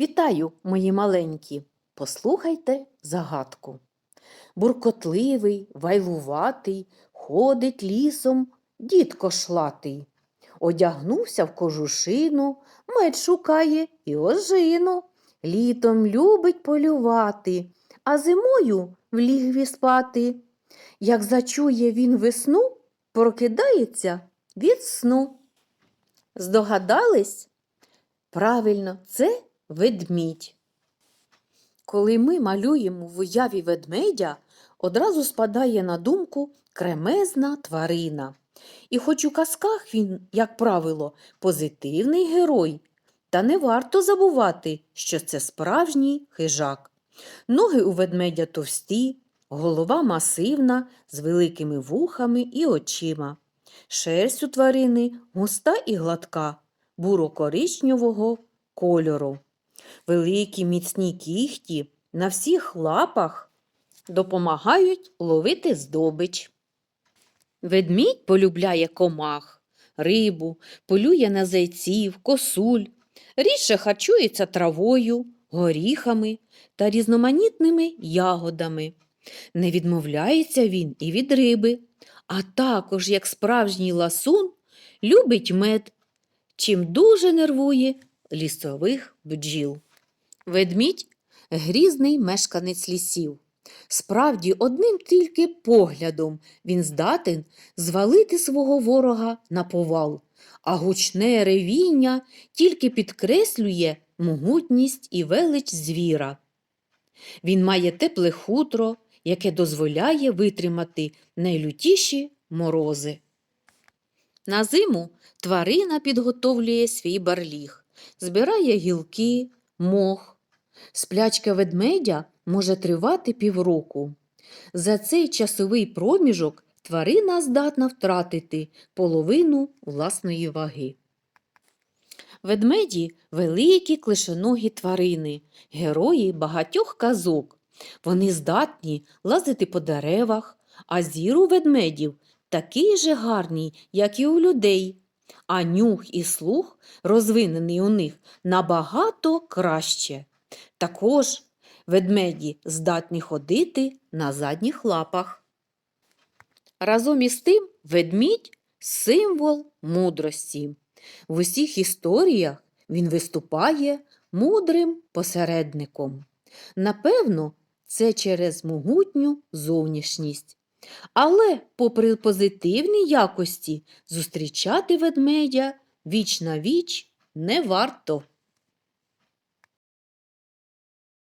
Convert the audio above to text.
Вітаю, мої маленькі! Послухайте загадку. Буркотливий, вайлуватий, ходить лісом дід кошлатий. Одягнувся в кожушину, меч шукає і ожину. Літом любить полювати, а зимою в лігві спати. Як зачує він весну, прокидається від сну. Здогадались? Правильно, це ведмідь. Коли ми малюємо в уяві ведмедя, одразу спадає на думку кремезна тварина. І хоч у казках він, як правило, позитивний герой, та не варто забувати, що це справжній хижак. Ноги у ведмедя товсті, голова масивна, з великими вухами і очима. Шерсть у тварини густа і гладка, буро-коричневого кольору. Великі міцні кіхті на всіх лапах допомагають ловити здобич. Ведмідь полюбляє комах, рибу, полює на зайців, косуль, рідше харчується травою, горіхами та різноманітними ягодами. Не відмовляється він і від риби, а також, як справжній ласун, любить мед, чим дуже нервує лісових бджіл. Ведмідь грізний мешканець лісів. Справді, одним тільки поглядом він здатен звалити свого ворога на повал, а гучне ревіння тільки підкреслює могутність і велич звіра. Він має тепле хутро, яке дозволяє витримати найлютіші морози. На зиму тварина підготовлює свій барліг, збирає гілки, мох. Сплячка ведмедя може тривати півроку. За цей часовий проміжок тварина здатна втратити половину власної ваги. Ведмеді великі клишоногі тварини, герої багатьох казок. Вони здатні лазити по деревах, а зір у ведмедів такий же гарний, як і у людей. А нюх і слух, розвинений у них, набагато краще. Також ведмеді здатні ходити на задніх лапах. Разом із тим ведмідь символ мудрості. В усіх історіях він виступає мудрим посередником. Напевно, це через могутню зовнішність. Але, попри позитивні якості, зустрічати ведмедя віч на віч не варто.